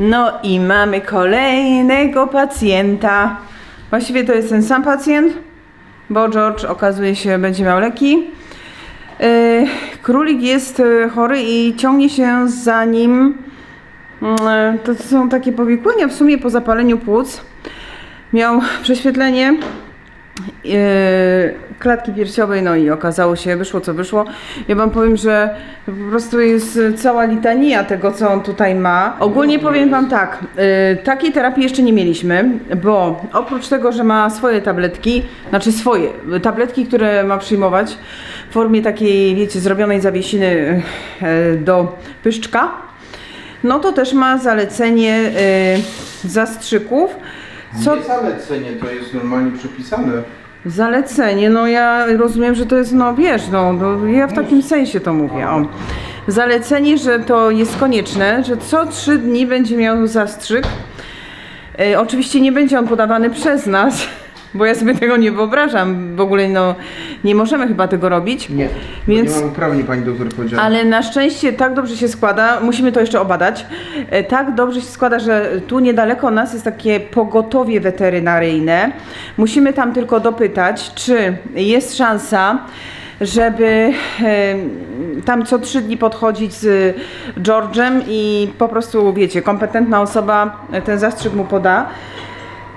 No i mamy kolejnego pacjenta. Właściwie to jest ten sam pacjent, bo George okazuje się będzie miał leki. Yy, Królik jest yy, chory i ciągnie się za nim. yy, To są takie powikłania w sumie po zapaleniu płuc. Miał prześwietlenie klatki piersiowej, no i okazało się, wyszło co wyszło. Ja wam powiem, że po prostu jest cała litania tego, co on tutaj ma. Ogólnie powiem wam tak, yy, takiej terapii jeszcze nie mieliśmy, bo oprócz tego, że ma swoje tabletki, znaczy swoje tabletki, które ma przyjmować w formie takiej, wiecie, zrobionej zawiesiny yy, do pyszczka, no to też ma zalecenie yy, zastrzyków. Co Nie zalecenie, to jest normalnie przypisane. Zalecenie, no ja rozumiem, że to jest, no wiesz, no, no ja w takim sensie to mówię. O. Zalecenie, że to jest konieczne, że co trzy dni będzie miał zastrzyk. E, oczywiście nie będzie on podawany przez nas, bo ja sobie tego nie wyobrażam. W ogóle no, nie możemy chyba tego robić. Nie, Więc- nie mam uprawnień, pani doktor powiedziała. Ale na szczęście tak dobrze się składa, musimy to jeszcze obadać. e, Tak dobrze się składa, że tu niedaleko nas jest takie pogotowie weterynaryjne. Musimy tam tylko dopytać, czy jest szansa, żeby e, tam co trzy dni podchodzić z George'em i po prostu, wiecie, kompetentna osoba ten zastrzyk mu poda.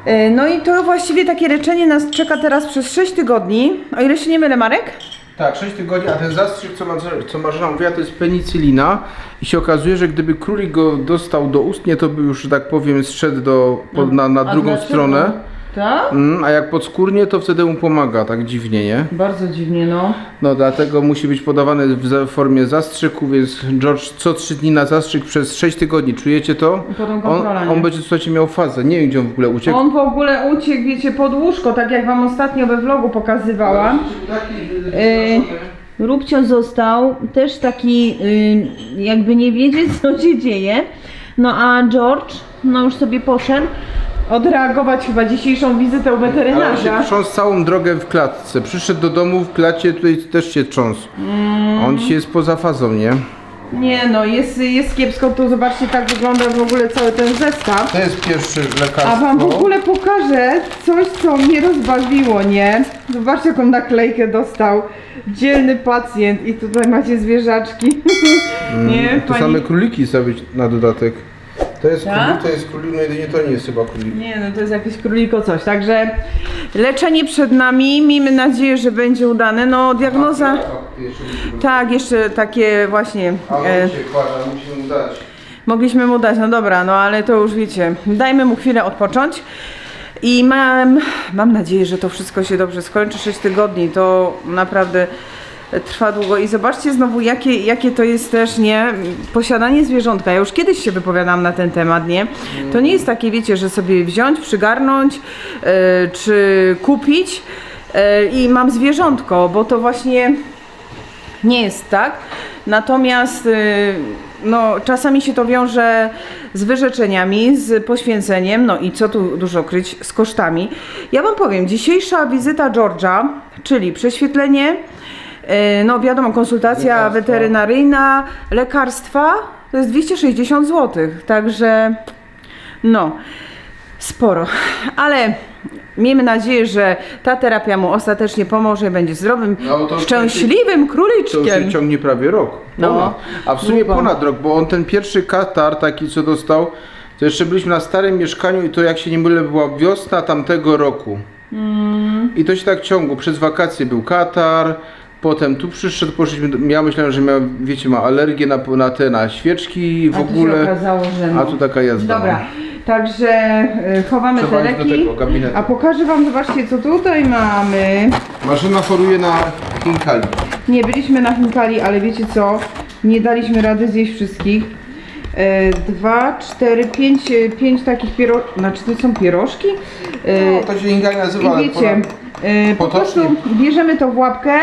E, No i to właściwie takie leczenie nas czeka teraz przez 6 tygodni. O ile się nie mylę, Marek? Tak, 6 tygodni, a ten zastrzyk, co, ma, co Marzena mówiła, to jest penicylina i się okazuje, że gdyby królik go dostał do ustnie, to by już, że tak powiem, zszedł do, po, na, na A drugą stronę. Tak? Mm, a jak podskórnie, to wtedy mu pomaga, tak dziwnie, nie? Bardzo dziwnie, no. No dlatego musi być podawany w za- formie zastrzyku, więc George co 3 dni na zastrzyk przez 6 tygodni. Czujecie to? I potem On, kontrola, nie? on będzie, słuchajcie, miał fazę. Nie wiem, gdzie on w ogóle uciekł. On w ogóle uciekł, wiecie, pod łóżko, tak jak wam ostatnio we vlogu pokazywałam. Yy, Rubcio został też taki, y, jakby nie wiedzieć, co się dzieje. No a George, no już sobie poszedł odreagować chyba dzisiejszą wizytę u Ale on się weterynarza. trząsł całą drogę w klatce. Przyszedł do domu w klacie, tutaj też się trząsł. Mm. On dzisiaj jest poza fazą, nie? Nie no, jest, jest kiepsko, tu zobaczcie, tak wygląda w ogóle cały ten zestaw. To jest pierwsze lekarstwo. A wam w ogóle pokażę coś, co mnie rozbawiło, nie? Zobaczcie, jaką naklejkę dostał dzielny pacjent i tutaj macie zwierzaczki. nie, Mm, To same króliki sobie na dodatek. To jest Tak? królik, to jest królik, no jedynie to nie jest chyba królik. Nie, no to jest jakieś króliko coś, także leczenie przed nami, miejmy nadzieję, że będzie udane. No diagnoza, tak, jeszcze takie właśnie, A on e, się kłada, musimy mu dać. mogliśmy mu dać, no dobra, no ale to już wiecie, dajmy mu chwilę odpocząć. I mam, mam nadzieję, że to wszystko się dobrze skończy. 6 tygodni to naprawdę trwa długo. I zobaczcie znowu, jakie, jakie to jest też, nie? Posiadanie zwierzątka. Ja już kiedyś się wypowiadałam na ten temat, nie? To nie jest takie, wiecie, że sobie wziąć, przygarnąć e, czy kupić e, i mam zwierzątko, bo to właśnie nie jest tak. Natomiast y, no, czasami się to wiąże z wyrzeczeniami, z poświęceniem, no i co tu dużo kryć, z kosztami. Ja Wam powiem, dzisiejsza wizyta George'a, czyli prześwietlenie, no wiadomo, konsultacja Lekarstwa. weterynaryjna, lekarstwa, to jest 260 zł, także no, sporo, ale miejmy nadzieję, że ta terapia mu ostatecznie pomoże, będzie zdrowym, No, to- szczęśliwym To już króliczkiem. się ciągnie prawie rok. No. Ponad. A w sumie Długo. ponad rok, bo on ten pierwszy katar taki co dostał, to jeszcze byliśmy na starym mieszkaniu i to jak się nie mylę była wiosna tamtego roku. Mm. I to się tak ciągło. Przez wakacje był katar, potem tu przyszedł, poszliśmy, do, ja myślałem, że miał, wiecie, ma alergię na, na te, na świeczki w A tu ogóle. się okazało, że no. A tu taka jazda. Dobra, także y, chowamy Trzeba te iść do leki. tego gabinetu. A pokażę wam, zobaczcie co tutaj mamy. Maszyna choruje na Hinkali. Nie byliśmy na Chinkali, ale wiecie co? Nie daliśmy rady zjeść wszystkich. E, dwa, cztery, pięć, e, pięć takich pierożków. Znaczy to są pierożki? E, No, to się Hinkali nazywa, ale I wiecie, e, po potocznie. prostu bierzemy to w łapkę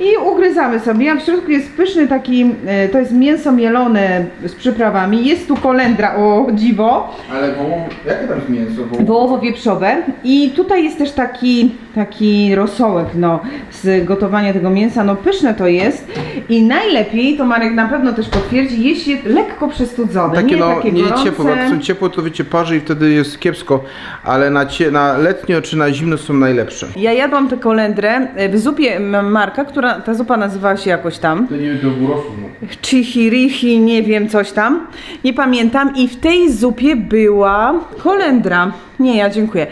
I ugryzamy sobie, a w środku jest pyszny taki, e, to jest mięso mielone z przyprawami. Jest tu kolendra, o dziwo, Ale wołowo, jakie tam jest mięso? Wołowo? wołowo-wieprzowe. I tutaj jest też taki, taki rosołek, no, z gotowania tego mięsa. No pyszne to jest. I najlepiej, to Marek na pewno też potwierdzi, jeść je lekko przestudzone. Takie nie no, takie nie gorące. ciepło, bo jak są ciepło to wiecie parzy i wtedy jest kiepsko, ale na, cie, na letnio czy na zimno są najlepsze. Ja jadłam tę kolendrę e, w zupie m, Marka, która, ta zupa nazywała się jakoś tam. To nie wiem, do górosu, no. Chihirichi, nie wiem, coś tam. Nie pamiętam. I w tej zupie była kolendra. Nie, ja dziękuję.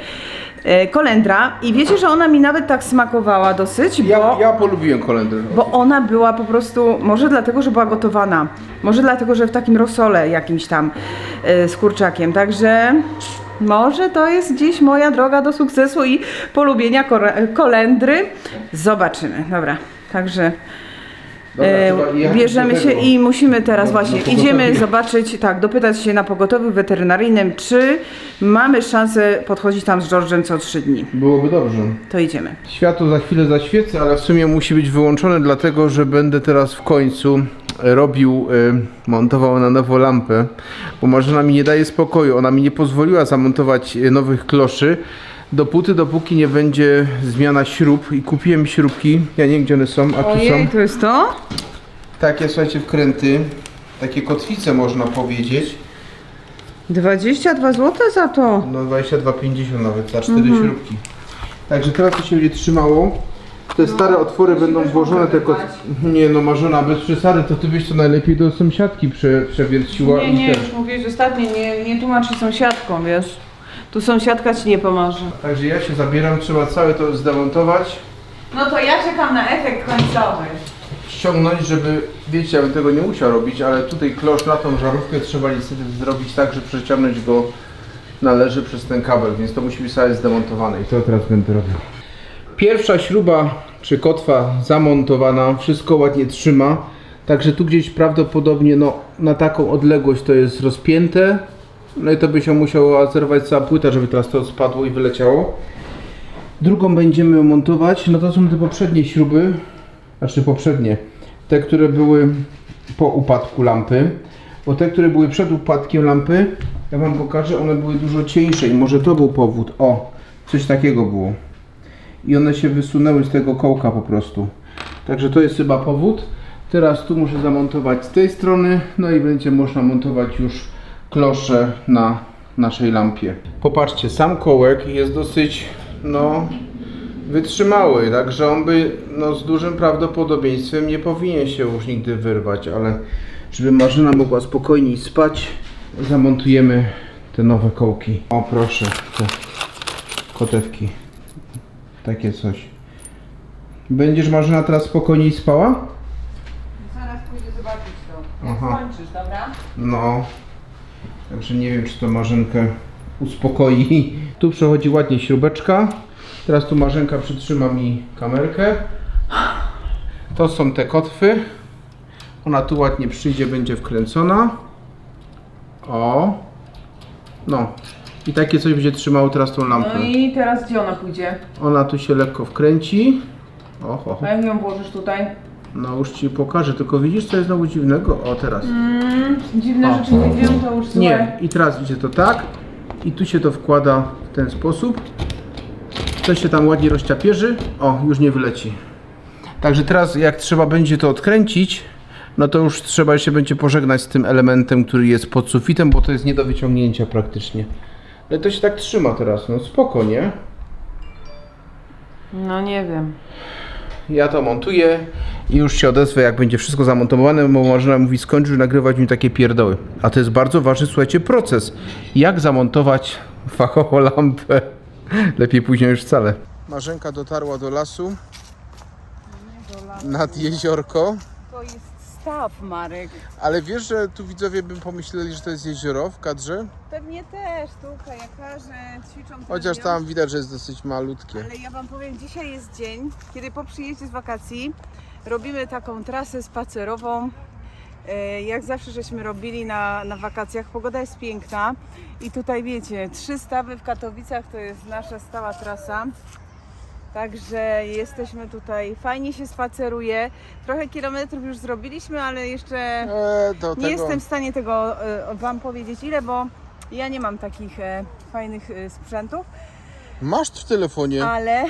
E, kolendra. I wiecie, że ona mi nawet tak smakowała dosyć, bo, Ja, ja polubiłem kolendrę. bo ona była po prostu, może dlatego, że była gotowana. Może dlatego, że w takim rosole jakimś tam e, z kurczakiem. Także może to jest gdzieś moja droga do sukcesu i polubienia kore- kolendry. Zobaczymy. Dobra. Także Dobra, E, jechać Bierzemy do się tego. i musimy teraz Do- właśnie, do pogotowiu. idziemy zobaczyć, tak, dopytać się na pogotowiu weterynaryjnym, czy mamy szansę podchodzić tam z George'em co trzy dni. Byłoby dobrze. To idziemy. Światło za chwilę zaświecę, ale w sumie musi być wyłączone, dlatego że będę teraz w końcu e, robił, e, montował na nowo lampę, bo Marzena mi nie daje spokoju. Ona mi nie pozwoliła zamontować e, nowych kloszy, dopóty, dopóki nie będzie zmiana śrub i kupiłem śrubki, ja nie wiem gdzie one są, a tu są to jest to? takie, słuchajcie, wkręty, takie kotwice można powiedzieć, 22 zł za to. no 22,50 nawet za cztery śrubki. Także teraz to się będzie trzymało. Te stare otwory będą włożone te kot... Nie no Marzena, bez przesady, to ty byś to najlepiej do sąsiadki prze, przewierciła Nie, i nie, już mówiłeś ostatnio, nie, nie tłumaczy sąsiadką, wiesz. Tu sąsiadka ci nie pomoże. Także ja się zabieram, trzeba całe to zdemontować, No to ja czekam na efekt końcowy. ściągnąć, żeby, wiecie, ja bym tego nie musiał robić, ale tutaj klosz na tą żarówkę trzeba niestety zrobić tak, że przeciągnąć go należy przez ten kabel, więc to musi być całe zdemontowane i to teraz będę robił. Pierwsza śruba czy kotwa zamontowana, wszystko ładnie trzyma, także tu gdzieś prawdopodobnie no, na taką odległość to jest rozpięte, no i to by się musiała zerwać cała płyta, żeby teraz to spadło i wyleciało. Drugą będziemy montować, no to są te poprzednie śruby, znaczy poprzednie, te, które były po upadku lampy, bo te, które były przed upadkiem lampy, ja Wam pokażę, one były dużo cieńsze i może to był powód, o, coś takiego było. I one się wysunęły z tego kołka po prostu. Także to jest chyba powód. Teraz tu muszę zamontować z tej strony, no i będzie można montować już klosze na naszej lampie. Popatrzcie, sam kołek jest dosyć, no, wytrzymały, także on by no, z dużym prawdopodobieństwem nie powinien się już nigdy wyrwać, ale żeby Marzena mogła spokojniej spać, zamontujemy te nowe kołki. O proszę, te kotewki. Takie coś. Będziesz Marzena teraz spokojniej spała? Zaraz pójdę zobaczyć to. Jak Aha. skończysz, dobra? No. Także nie wiem, czy to Marzenkę uspokoi. Tu przechodzi ładnie śrubeczka. Teraz tu Marzenka przytrzyma mi kamerkę. To są te kotwy. Ona tu ładnie przyjdzie, będzie wkręcona. O. No. I takie coś będzie trzymało teraz tą lampę. No i teraz gdzie ona pójdzie? Ona tu się lekko wkręci. Oho. A jak ją włożysz tutaj? No już ci pokażę, tylko widzisz co jest znowu dziwnego? O teraz. Mm, dziwne O. rzeczy nie wiem, to już złe. Nie, i teraz idzie to tak i tu się to wkłada w ten sposób. To się tam ładnie rozciapierzy. O, już nie wyleci. Także teraz jak trzeba będzie to odkręcić, no to już trzeba się będzie pożegnać z tym elementem, który jest pod sufitem, bo to jest nie do wyciągnięcia praktycznie. Ale to się tak trzyma teraz, no spoko, nie? No nie wiem. Ja to montuję i już się odezwę, jak będzie wszystko zamontowane, bo Marzena mówi skończył nagrywać mi takie pierdoły. A to jest bardzo ważny, słuchajcie, proces. Jak zamontować fachowo lampę. Lepiej później już wcale. Marzenka dotarła do lasu nad jeziorko. To jest staw, Marek. Ale wiesz, że tu widzowie by pomyśleli, że to jest jezioro w kadrze? Pewnie też, tu kajakarze ćwiczą. Chociaż trenują. tam widać, że jest dosyć malutkie. Ale ja Wam powiem, dzisiaj jest dzień, kiedy po przyjeździe z wakacji robimy taką trasę spacerową. E, Jak zawsze żeśmy robili na, na wakacjach, pogoda jest piękna i tutaj wiecie, trzy stawy w Katowicach to jest nasza stała trasa. Także jesteśmy tutaj, fajnie się spaceruje. Trochę kilometrów już zrobiliśmy, ale jeszcze E, nie jestem w stanie tego e, Wam powiedzieć ile, bo ja nie mam takich e, fajnych e, sprzętów, Masz w telefonie, ale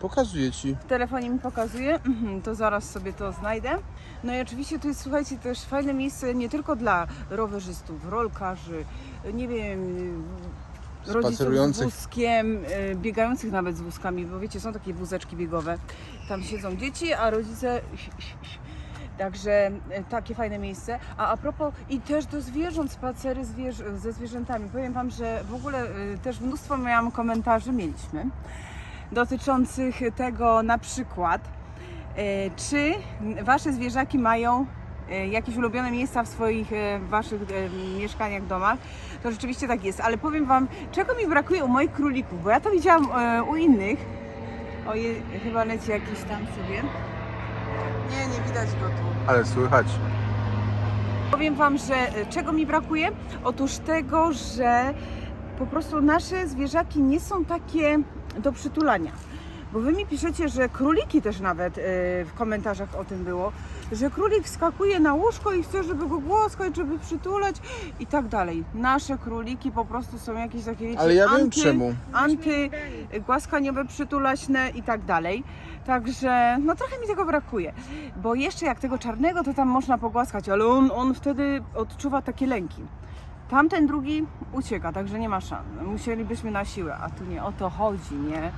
pokazuję ci. w telefonie mi pokazuje, Mhm, to zaraz sobie to znajdę. No i oczywiście to jest, słuchajcie, też fajne miejsce nie tylko dla rowerzystów, rolkarzy, nie wiem, rodziców z Spacerujących. wózkiem, y, biegających nawet z wózkami, bo wiecie, są takie wózeczki biegowe. Tam siedzą dzieci, a rodzice... Także y, takie fajne miejsce. A a propos i też do zwierząt, spacery zwierz ze zwierzętami. Powiem Wam, że w ogóle y, też mnóstwo miałam komentarzy, mieliśmy, dotyczących tego na przykład, czy Wasze zwierzaki mają jakieś ulubione miejsca w swoich e, Waszych e, mieszkaniach, domach? To rzeczywiście tak jest, ale powiem Wam, czego mi brakuje u moich królików, bo ja to widziałam e, u innych. Oje, chyba leci jakiś tam sobie. Nie, nie widać go tu. Ale słychać. Powiem Wam, że e, czego mi brakuje? Otóż tego, że po prostu nasze zwierzaki nie są takie do przytulania. Bo Wy mi piszecie, że króliki też nawet e, w komentarzach o tym było, że królik skakuje na łóżko i chce, żeby go głaskać, żeby przytulać i tak dalej. Nasze króliki po prostu są jakieś takie, wiecie, Ale ja wiem anty, czemu. anty głaskaniowe, przytulaśne i tak dalej. Także no trochę mi tego brakuje. Bo jeszcze jak tego czarnego, to tam można pogłaskać, ale on, on wtedy odczuwa takie lęki. Tamten drugi ucieka, także nie ma szans. Musielibyśmy na siłę, a tu nie o to chodzi, nie?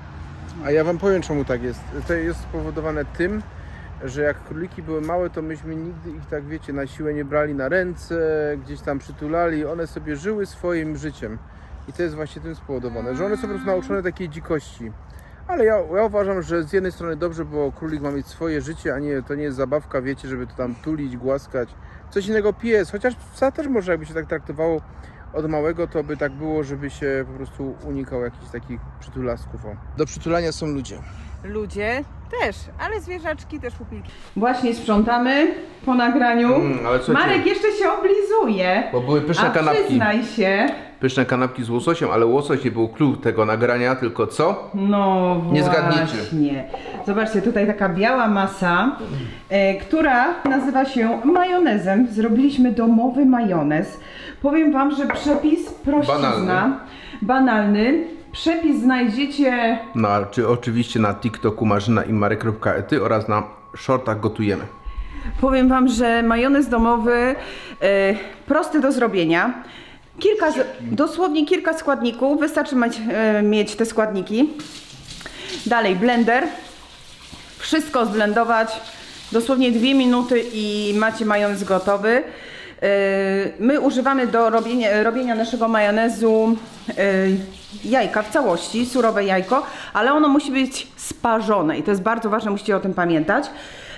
A ja wam powiem czemu tak jest. To jest spowodowane tym, że jak króliki były małe, to myśmy nigdy ich tak wiecie na siłę nie brali na ręce, gdzieś tam przytulali, one sobie żyły swoim życiem. I to jest właśnie tym spowodowane, że one są po prostu nauczone takiej dzikości. Ale ja, ja uważam, że z jednej strony dobrze, bo królik ma mieć swoje życie, a nie to nie jest zabawka, wiecie, żeby to tam tulić, głaskać. Coś innego pies, chociaż psa też może jakby się tak traktowało od małego, to by tak było, żeby się po prostu unikał jakichś takich przytulasków. O. Do przytulania są ludzie. Ludzie też, ale zwierzaczki też pupilki. Właśnie sprzątamy po nagraniu. Mm, ale Marek jeszcze się oblizuje. Bo były pyszne A kanapki. przyznaj się. Pyszne kanapki z łososiem, ale łosoś nie był clue tego nagrania, tylko co? No Nie właśnie. zgadniecie. Zobaczcie, tutaj taka biała masa, e, która nazywa się majonezem. Zrobiliśmy domowy majonez. Powiem Wam, że przepis prościzna, Banalny. banalny. Przepis znajdziecie Na, czy oczywiście na TikToku marzyna i marek.ety oraz na shortach gotujemy. Powiem Wam, że majonez domowy e, prosty do zrobienia. Kilka, dosłownie kilka składników, wystarczy mieć, e, mieć te składniki. Dalej blender, wszystko zblendować, dosłownie dwie minuty i macie majonez gotowy. E, My używamy do robienia, robienia naszego majonezu e, jajka w całości, surowe jajko, ale ono musi być sparzone i to jest bardzo ważne, musicie o tym pamiętać.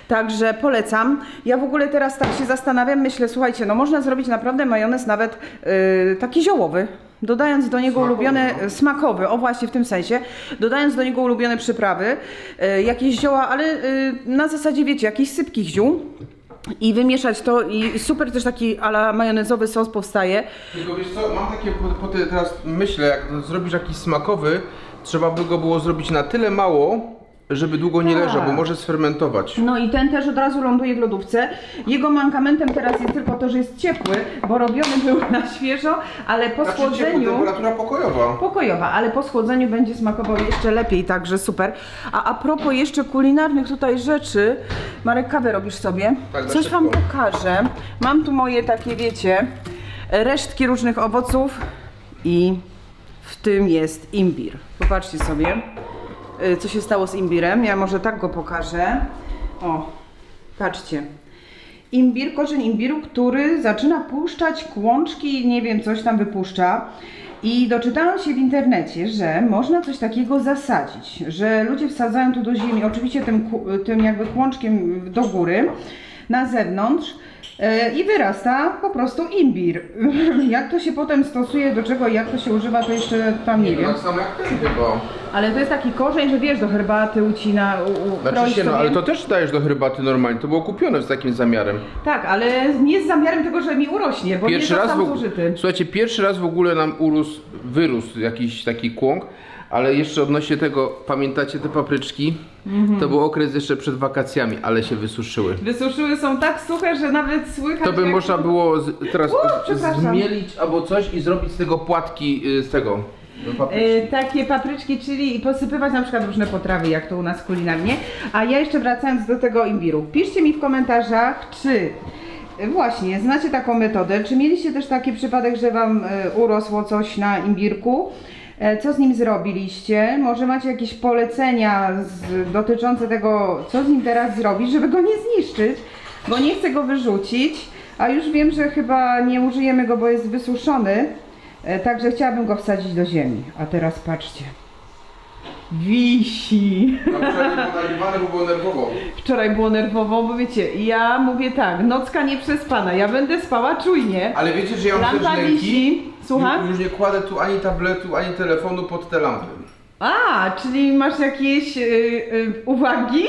Także polecam. Ja w ogóle teraz tak się zastanawiam, myślę, słuchajcie, no można zrobić naprawdę majonez nawet e, taki ziołowy. Dodając do niego Smakowy, ulubione no. smakowy, o właśnie w tym sensie, dodając do niego ulubione przyprawy, e, jakieś zioła, ale e, na zasadzie wiecie, jakichś sypkich ziół i wymieszać to i super też taki ala majonezowy sos powstaje. Tylko wiesz co, mam takie, po, po te, teraz myślę, jak zrobisz jakiś smakowy, trzeba by go było zrobić na tyle mało, żeby długo nie Tak. leżał, bo może sfermentować. No i ten też od razu ląduje w lodówce. Jego mankamentem teraz jest tylko to, że jest ciepły, bo robiony był na świeżo, ale po Znaczy ciepło, schłodzeniu... temperatura pokojowa. Pokojowa, ale po schłodzeniu będzie smakował jeszcze lepiej, także super. A a propos jeszcze kulinarnych tutaj rzeczy, Marek, kawę robisz sobie? Tak, na Coś Wam pokażę. Mam tu moje takie, wiecie, resztki różnych owoców i w tym jest imbir. Popatrzcie sobie, co się stało z imbirem. Ja może tak go pokażę. O, patrzcie. Imbir, korzeń imbiru, który zaczyna puszczać kłączki, nie wiem, coś tam wypuszcza. I doczytałam się w internecie, że można coś takiego zasadzić, że ludzie wsadzają tu do ziemi, oczywiście tym, tym jakby kłączkiem do góry, na zewnątrz, E, I wyrasta po prostu imbir. Jak to się potem stosuje, do czego i jak to się używa, to jeszcze tam nie wiem. Tak samo jak ten chyba. Ale to jest taki korzeń, że wiesz, do herbaty ucina, u, u, Znaczy się, no ale to też dajesz do herbaty normalnie, to było kupione z takim zamiarem. Tak, ale nie z zamiarem tego, że mi urośnie, bo Pierwszy nie raz, został w, zużyty. słuchajcie, pierwszy raz w ogóle nam urósł, wyrósł jakiś taki kłąk, ale jeszcze odnośnie tego, pamiętacie te papryczki? Mhm. To był okres jeszcze przed wakacjami, ale się wysuszyły. Wysuszyły są tak suche, że nawet słychać... To by jak- można było z, teraz U, przepraszam. zmielić albo coś i zrobić z tego płatki y, z tego. do papryczki. E, takie papryczki, czyli i posypywać na przykład różne potrawy, jak to u nas kulinarnie. A ja jeszcze wracając do tego imbiru. Piszcie mi w komentarzach, czy e, właśnie znacie taką metodę, czy mieliście też taki przypadek, że Wam e, urosło coś na imbirku? E, Co z nim zrobiliście? Może macie jakieś polecenia z, dotyczące tego, co z nim teraz zrobić, żeby go nie zniszczyć, bo nie chcę go wyrzucić, a już wiem, że chyba nie użyjemy go, bo jest wysuszony. E, Także chciałabym go wsadzić do ziemi. A teraz patrzcie. Wisi. No, wczoraj było nerwowo. Wczoraj było nerwowo, bo wiecie, ja mówię tak, nocka nie przespana, ja będę spała czujnie. Ale wiecie, że ja mam Lampa też lęki? wisi. Słucham? Już, już nie kładę tu ani tabletu, ani telefonu pod te lampy. A, czyli masz jakieś y, y, uwagi?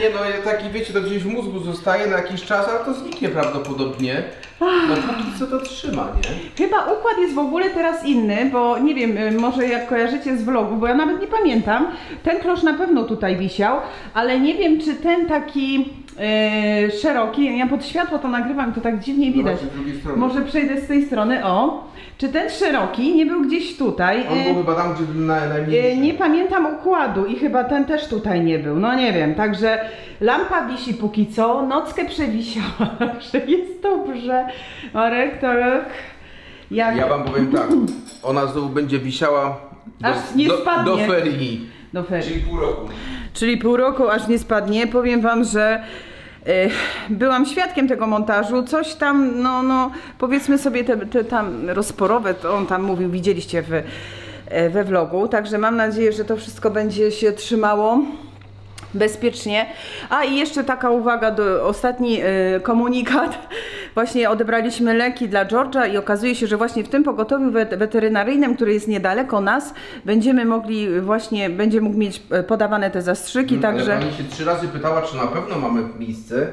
Nie no, ja taki wiecie, to gdzieś w mózgu zostaje na jakiś czas, ale to zniknie prawdopodobnie. No póki co to trzyma, nie? Chyba układ jest w ogóle teraz inny, bo nie wiem, y, może jak kojarzycie z vlogu, bo ja nawet nie pamiętam. Ten klosz na pewno tutaj wisiał, ale nie wiem, czy ten taki y, szeroki, ja pod światło to nagrywam, to tak dziwnie widać. Z drugiej strony. Może przejdę z tej strony, o. Czy ten szeroki nie był gdzieś tutaj? On był chyba tam, gdzie był na, najmniejszy. y, nie pamiętam układu i chyba ten też tutaj nie był. No nie wiem, także lampa wisi póki co, nockę przewisiała, że jest dobrze. Marek, tak. Jak Ja wam powiem tak, ona znowu będzie wisiała do, Aż nie do, spadnie. do ferii, do ferii. czyli pół roku. Czyli pół roku aż nie spadnie. Powiem wam, że e, byłam świadkiem tego montażu. Coś tam, no, no powiedzmy sobie te, te tam rozporowe, to on tam mówił, widzieliście w, e, we vlogu. Także mam nadzieję, że to wszystko będzie się trzymało. Bezpiecznie. A i jeszcze taka uwaga, do, ostatni e, komunikat. Właśnie odebraliśmy leki dla George'a i okazuje się, że właśnie w tym pogotowiu wet- weterynaryjnym, który jest niedaleko nas, będziemy mogli właśnie, będzie mógł mieć e, podawane te zastrzyki, także... Ale pani się trzy razy pytała, czy na pewno mamy miejsce,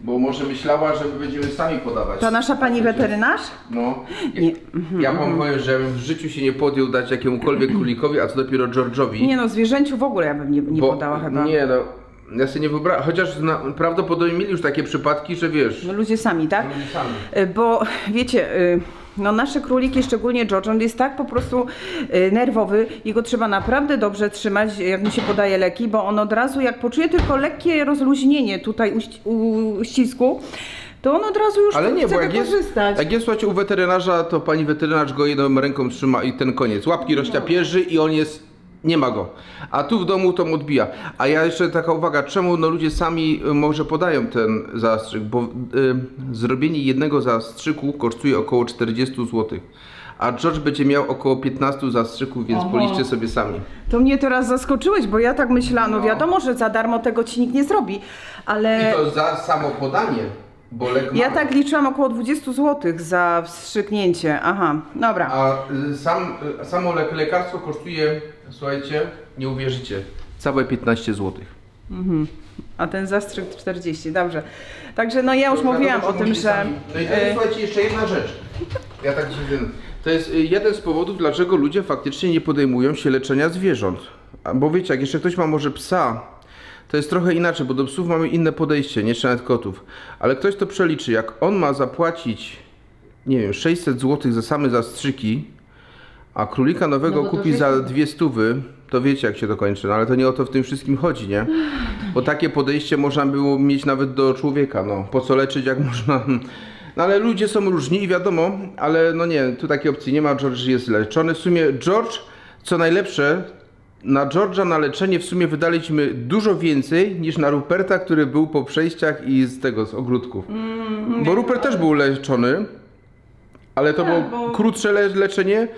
bo może myślała, że my będziemy sami podawać. Ta nasza pani weterynarz? No. Nie. Ja wam powiem, że w życiu się nie podjął dać jakiemukolwiek królikowi, a co dopiero George'owi. Nie no, zwierzęciu w ogóle ja bym nie, nie bo- podała chyba. Nie no, ja sobie nie wyobrażam, chociaż na, prawdopodobnie mieli już takie przypadki, że wiesz, No, ludzie sami, tak? ludzie sami. Y, Bo wiecie, y, no nasze króliki, szczególnie George, on jest tak po prostu y, nerwowy i go trzeba naprawdę dobrze trzymać, jak mu się podaje leki, bo on od razu, jak poczuje tylko lekkie rozluźnienie tutaj u, ści- u ścisku, to on od razu już Ale nie, chce bo jak jest, wykorzystać. jak jest słuchajcie, u weterynarza, to pani weterynarz go jedną ręką trzyma i ten koniec. Łapki rozciapierzy i on jest, nie ma go. A tu w domu to mu odbija. A ja jeszcze taka uwaga, czemu no ludzie sami y, może podają ten zastrzyk, bo y, zrobienie jednego zastrzyku kosztuje około 40 zł. A George będzie miał około 15 zastrzyków, więc Oho. policzcie sobie sami. To mnie teraz zaskoczyłeś, bo ja tak myślałam, no No. wiadomo, że za darmo tego ci nikt nie zrobi, ale... I to za samo podanie, bo lek Ja mamy. tak liczyłam około 20 zł za wstrzyknięcie. Aha, dobra. A y, sam, y, samo lek, lekarstwo kosztuje, słuchajcie, nie uwierzycie, całe 15 zł. A ten zastrzyk 40, dobrze. Także no ja już mówiłam o tym, że... No i jest, e, słuchajcie, jeszcze jedna rzecz. Ja tak się wiem. To jest y, jeden z powodów, dlaczego ludzie faktycznie nie podejmują się leczenia zwierząt. A Bo wiecie, jak jeszcze ktoś ma może psa, to jest trochę inaczej, bo do psów mamy inne podejście, nie jeszcze nawet kotów. Ale ktoś to przeliczy, jak on ma zapłacić, nie wiem, 600 zł za same zastrzyki, a królika nowego No bo to kupi za dwie stówy, to wiecie jak się to kończy, no ale to nie o to w tym wszystkim chodzi, nie? Bo takie podejście można było mieć nawet do człowieka, no. Po co leczyć, jak można... No ale ludzie są różni i wiadomo, ale no nie, tu takiej opcji nie ma, George jest leczony. W sumie George, co najlepsze, na George'a na leczenie w sumie wydaliśmy dużo więcej niż na Ruperta, który był po przejściach i z tego, z ogródków. Bo Rupert też był leczony, ale to Tak, było bo- krótsze le leczenie.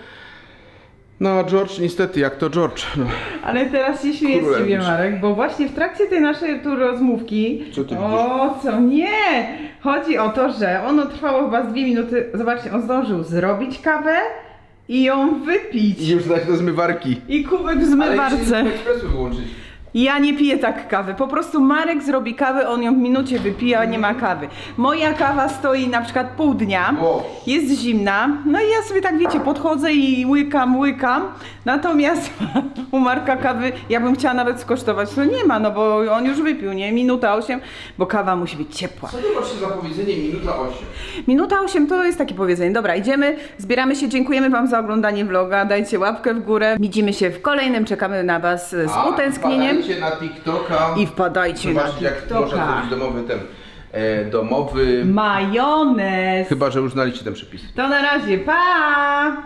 No, George, niestety, jak to George. No. Ale teraz się śmieję z ciebie. Marek, bo właśnie w trakcie tej naszej tu rozmówki. Co ty O, co nie! Chodzi o to, że ono trwało chyba z dwie minuty. Zobaczcie, on zdążył zrobić kawę i ją wypić. I już dać do zmywarki. I kubek w Ale zmywarce. jeszcze ekspresu wyłączyć. Ja nie piję tak kawy. Po prostu Marek zrobi kawę, on ją w minucie wypije, a nie ma kawy. Moja kawa stoi na przykład pół dnia, O. jest zimna, no i ja sobie tak wiecie, podchodzę i łykam, łykam. Natomiast u Marka kawy ja bym chciała nawet skosztować, to nie ma, no bo on już wypił, nie? Minuta 8, bo kawa musi być ciepła. Co to masz za powiedzenie minuta 8? Minuta 8 to jest takie powiedzenie. Dobra, idziemy, zbieramy się, dziękujemy Wam za oglądanie vloga, dajcie łapkę w górę. Widzimy się w kolejnym, czekamy na Was z utęsknieniem. Wpadajcie na TikToka. I wpadajcie na Zobaczcie, jak można TikToka. zrobić domowy ten. E, domowy. Majonez. Chyba, że już znaliście ten przepis. To na razie, pa!